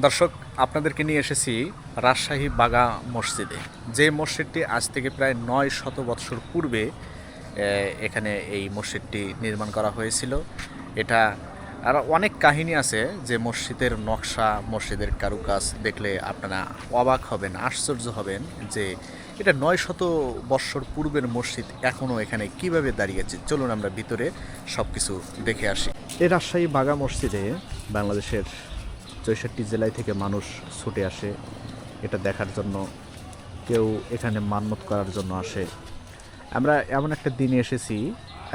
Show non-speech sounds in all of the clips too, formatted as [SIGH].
দর্শক, আপনাদেরকে নিয়ে এসেছি রাজশাহী বাগা মসজিদে। যে মসজিদটি আজ থেকে প্রায় নয় শত বৎসর পূর্বে এখানে এই মসজিদটি নির্মাণ করা হয়েছিল। এটা আর অনেক কাহিনী আছে যে মসজিদের নকশা, মসজিদের কারুকাজ দেখলে আপনারা অবাক হবেন, আশ্চর্য হবেন যে এটা নয় শত বৎসর পূর্বের মসজিদ এখনও এখানে কীভাবে দাঁড়িয়েছে চলুন আমরা ভিতরে সব কিছু দেখে আসি। এই রাজশাহী বাগা মসজিদে বাংলাদেশের চৌষট্টি জেলায় থেকে মানুষ ছুটে আসে এটা দেখার জন্য, কেউ এখানে মান্যত করার জন্য আসে। আমরা এমন একটা দিনে এসেছি,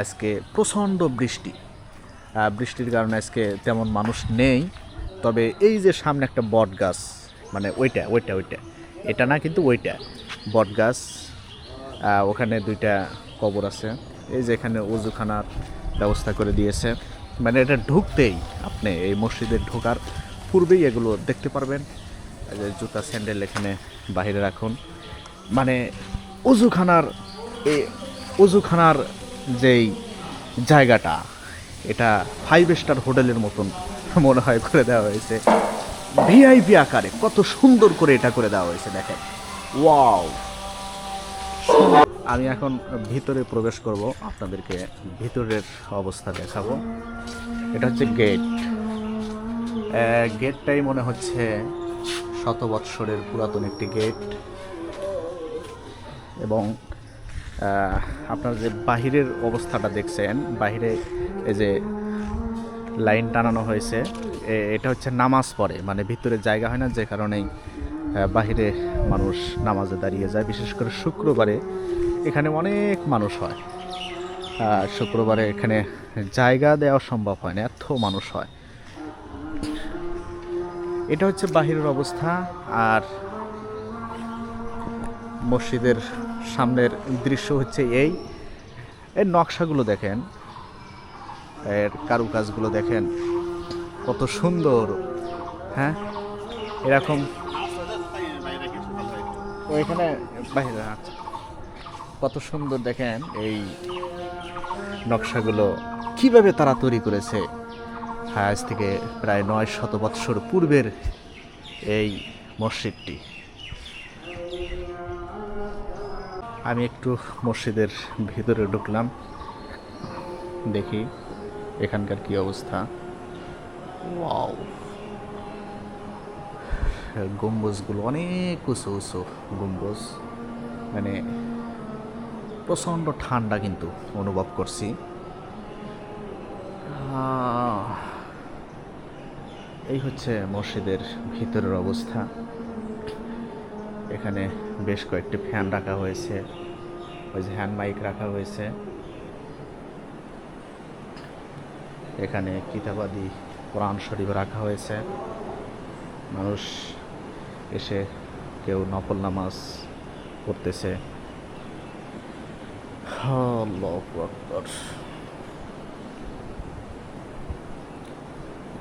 আজকে প্রচণ্ড বৃষ্টি। বৃষ্টির কারণে আজকে তেমন মানুষ নেই, তবে এই যে সামনে একটা বট গাছ মানে ওইটা ওইটা ওইটা, এটা না কিন্তু ওইটা, বট গাছ ওখানে দুইটা কবর আছে, এই যে এখানে উজুখানার ব্যবস্থা করে দিয়েছে। মানে এটা ঢুকতেই আপনি এই মসজিদে ঢোকার পূর্বেই এগুলো দেখতে পারবেন। জুতা, স্যান্ডেল এখানে বাইরে রাখুন। মানে উজুখানার এই উজুখানার যেই জায়গাটা, এটা ফাইভ স্টার হোটেলের মতন মনে হয় করে দেওয়া হয়েছে। ভিআইপি আকারে কত সুন্দর করে এটা করে দেওয়া হয়েছে, দেখেন। ওয়াও! আমি এখন ভিতরে প্রবেশ করব, আপনাদেরকে ভিতরের অবস্থা দেখাবো। এটা হচ্ছে গেট গেটটাই মনে হচ্ছে শত বৎসরের পুরাতন একটি গেট এবং আপনারা যে বাহিরের অবস্থাটা দেখছেন, বাহিরে এই যে লাইন টানানো হয়েছে এটা হচ্ছে নামাজ পড়ে মানে ভিতরে জায়গা হয় না, যে কারণেই বাহিরে মানুষ নামাজে দাঁড়িয়ে যায়। বিশেষ করে শুক্রবারে এখানে অনেক মানুষ হয়। শুক্রবারে এখানে জায়গা দেওয়া সম্ভব হয় না, এত মানুষ হয়। এটা হচ্ছে বাহিরের অবস্থা, আর মসজিদের সামনের দৃশ্য হচ্ছে এই। এর নকশাগুলো দেখেন, এর কারুকাজগুলো দেখেন, কত সুন্দর হ্যাঁ? এরকম। ওইখানে বাইরে আচ্ছা। কত সুন্দর দেখেন এই নকশাগুলো। কীভাবে তারা তৈরি করেছে? আজ থেকে প্রায় নয় শত বৎসর পূর্বের এই মসজিদটি। আমি একটু মসজিদের ভিতরে ঢুকলাম। দেখি এখানকার কি অবস্থা। ওয়াও। গম্বুজগুলো অনেক উঁচু উঁচু গম্বুজ। মানে প্রচণ্ড ঠান্ডা কিন্তু অনুভব করছি। এই হচ্ছে মসজিদের ভিতরের অবস্থা। এখানে বেশ কয়েকটি ফ্যান রাখা হয়েছে, ওই যে হ্যান্ড মাইক রাখা হয়েছে। এখানে কিতাবাদি, কোরআন শরীফ রাখা হয়েছে। মানুষ এসে কেউ নফল নামাজ পড়তেছে। আল্লাহু।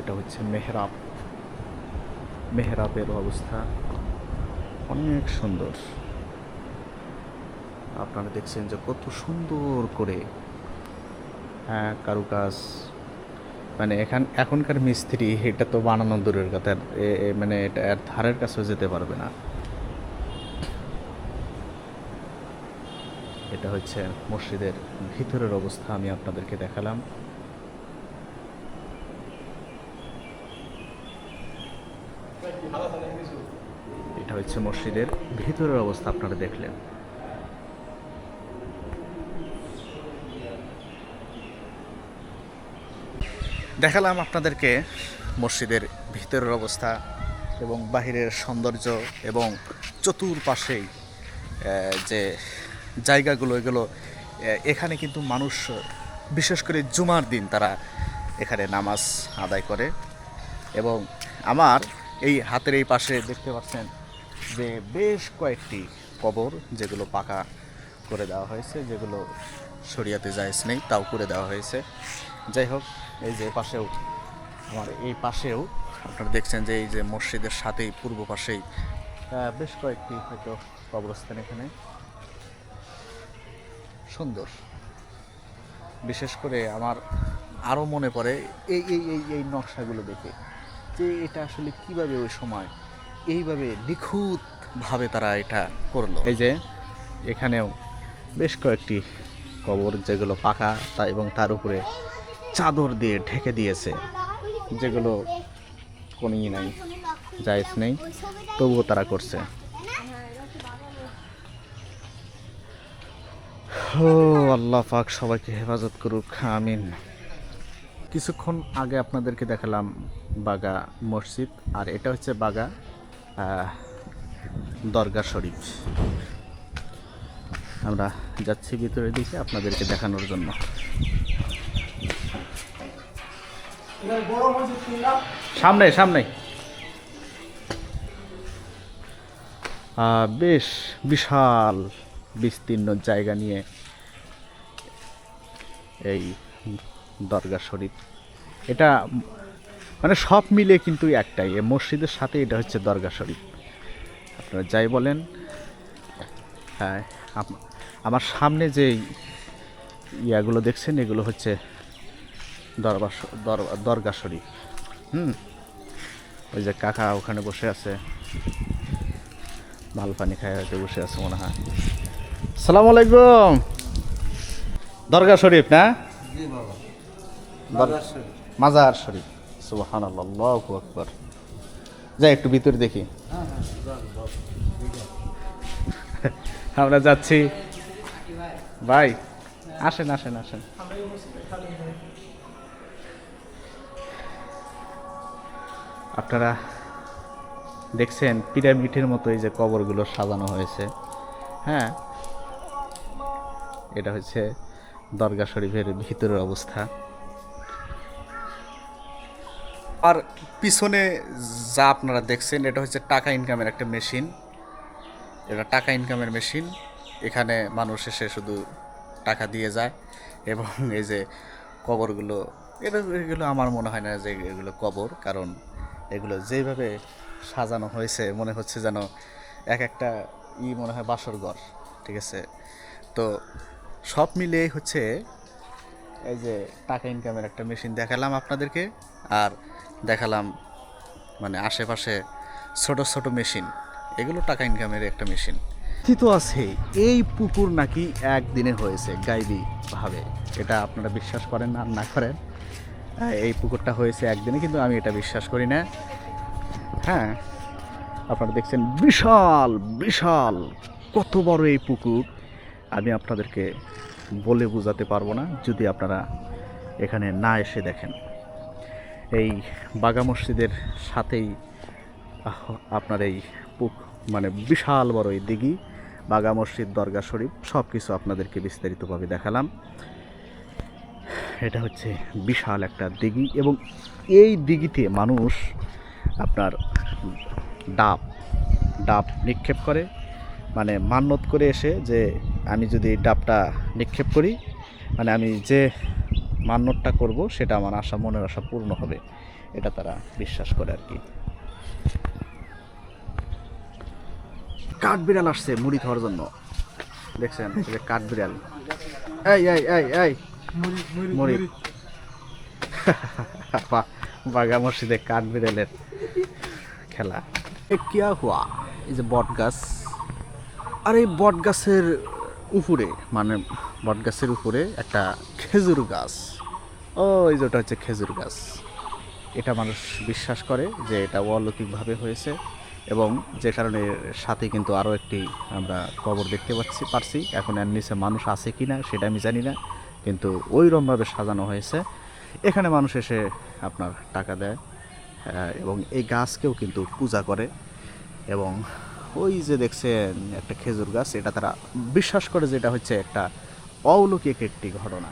এটা হচ্ছে মেহরাব। মেহরাবের অবস্থা অনেক সুন্দর। আপনারা দেখছেন যে কত সুন্দর করে হ্যাঁ কারুকাজ। মানে এখান, এখনকার মিস্ত্রি, এটা তো বানানো দূরের কথা মানে এটা এর ধারের কাছেও যেতে পারবে না। এটা হচ্ছে মসজিদের ভিতরের অবস্থা, আমি আপনাদেরকে দেখালাম এটা হচ্ছে মসজিদের ভিতরের অবস্থা আপনারা দেখলেন। দেখালাম আপনাদেরকে মসজিদের ভিতরের অবস্থা এবং বাহিরের সৌন্দর্য এবং চতুর্পাশেই যে জায়গাগুলো, এগুলো এখানে কিন্তু মানুষ, বিশেষ করে জুমার দিন তারা এখানে নামাজ আদায় করে। এবং আমার এই হাতের এই পাশে দেখতে পাচ্ছেন যে বেশ কয়েকটি কবর যেগুলো পাকা করে দেওয়া হয়েছে, যেগুলো শরিয়াতে জায়েজ নেই, তাও করে দেওয়া হয়েছে। যাই হোক, এই যে পাশেও, আমার এই পাশেও আপনারা দেখছেন যে এই যে মসজিদের সাথেই, পূর্ব পাশেই বেশ কয়েকটি হয়তো কবরস্থান এখানে। সুন্দর। বিশেষ করে আমার আরও মনে পড়ে এই এই এই এই নকশাগুলো দেখে যে এটা আসলে কীভাবে ওই সময় এইভাবে নিখুঁতভাবে তারা এটা করল। এই যে এখানেও বেশ কয়েকটি কবর যেগুলো পাকা তা এবং তার উপরে চাদর দিয়ে ঢেকে দিয়েছে। যেগুলো কোনোই নাই, জায়জ নেই, তবুও তারা করছে। ও, আল্লাহ পাক সবাইকে হেফাজত করুক, আমিন। কিছুক্ষণ আগে আপনাদেরকে দেখালাম বাগা মসজিদ, আর এটা হচ্ছে বাগা দরগা শরীফ। আমরা যাচ্ছি ভিতরের দিকে আপনাদেরকে দেখানোর জন্য। সামনে সামনে। বেশ বিশাল, বিস্তীর্ণ জায়গা নিয়ে এই দরগা শরীফ। এটা মানে সব মিলে কিন্তু একটাই। এ মসজিদের সাথে এটা হচ্ছে দরগা শরীফ। আপনারা যাই বলেন হ্যাঁ আমার সামনে যে ইয়াগুলো দেখছেন এগুলো হচ্ছে দরবার দরগা শরীফ। হুম? ওই যে কাকা ওখানে বসে আছে। মাল পানি খায় হয়তো বসে আছে মনে হয়। সালাম আলাইকুম। দরগা শরীফ না? মাজার শরীফ। সুবাহান আকবর। যাই, একটু ভিতরে দেখি। [LAUGHS] আমরা যাচ্ছি। ভাই, আসেন আসেন আসেন। আপনারা দেখছেন পিরামিডের মতো এই যে কবরগুলো সাজানো হয়েছে। হ্যাঁ এটা হচ্ছে দরগা শরীফের ভিতরের অবস্থা। আর পিছনে যা আপনারা দেখছেন, এটা হচ্ছে টাকা ইনকামের একটা মেশিন। এটা টাকা ইনকামের মেশিন। এখানে মানুষ এসে শুধু টাকা দিয়ে যায় এবং [LAUGHS] এই যে কবরগুলো, এটা এগুলো আমার মনে হয় না যে এগুলো কবর, কারণ এগুলো যেভাবে সাজানো হয়েছে, মনে হচ্ছে যেন এক একটা ই মনে হয় বাসর ঘর, ঠিক আছে? তো সব মিলিয়ে হচ্ছে এই যে টাকা ইনকামের একটা মেশিন দেখালাম আপনাদেরকে। আর দেখালাম মানে আশেপাশে ছোট ছোট মেশিন এগুলো টাকা ইনকামের একটা মেশিন। তো আছে? এই পুকুর নাকি একদিনে হয়েছে গাইবি ভাবে। এটা আপনারা বিশ্বাস করেন আর না করেন? হ্যাঁ, এই পুকুরটা হয়েছে একদিনে কিন্তু আমি এটা বিশ্বাস করি না। হ্যাঁ আপনারা দেখছেন বিশাল বিশাল কত বড় এই পুকুর। আমি আপনাদেরকে বলে বোঝাতে পারব না যদি আপনারা এখানে না এসে দেখেন। এই বাগা মসজিদের সাথেই আপনার এই পুক মানে বিশাল বড় এই দিঘি, বাগা মসজিদ, দরগা শরীফ সব কিছু আপনাদেরকে বিস্তারিতভাবে দেখালাম। এটা হচ্ছে বিশাল একটা দিঘি এবং এই দিঘিতে মানুষ আপনার ডাব ডাব নিক্ষেপ করে। মানে মান্যত করে এসে যে, আমি যদি ডাবটা নিক্ষেপ করি মানে আমি যে মান্যতটা করব সেটা আমার আশা মনের আশা পূর্ণ হবে। এটা তারা বিশ্বাস করে আর কি। কাঠ বিড়াল আসছে মুড়ি খাওয়ার জন্য। দেখছেন এই যে কাঠ বিড়াল এই এই এই এই। মুড়ি [LAUGHS] বাগা মসজিদে কাঠ বিড়ালের খেলা। এ কিয়া হুয়া? এই যে বট গাছ আর এই বট গাছের উপরে মানে বট গাছের উপরে একটা খেজুর গাছ। ও এই যে ওটা হচ্ছে খেজুর গাছ। এটা মানুষ বিশ্বাস করে যে এটা অলৌকিকভাবে হয়েছে এবং যে কারণে সাথে কিন্তু আরও একটি আমরা কবর দেখতে পাচ্ছি পারছি। এখন এর নিচে মানুষ আছে কি না সেটা আমি জানি না কিন্তু ওইরকমভাবে সাজানো হয়েছে। এখানে মানুষ এসে আপনার টাকা দেয় হ্যাঁ, এবং এই গাছকেও কিন্তু পূজা করে। এবং ওই যে দেখছেন একটা খেজুর গাছ এটা তারা বিশ্বাস করে যে এটা হচ্ছে একটা অলৌকিক একটি ঘটনা।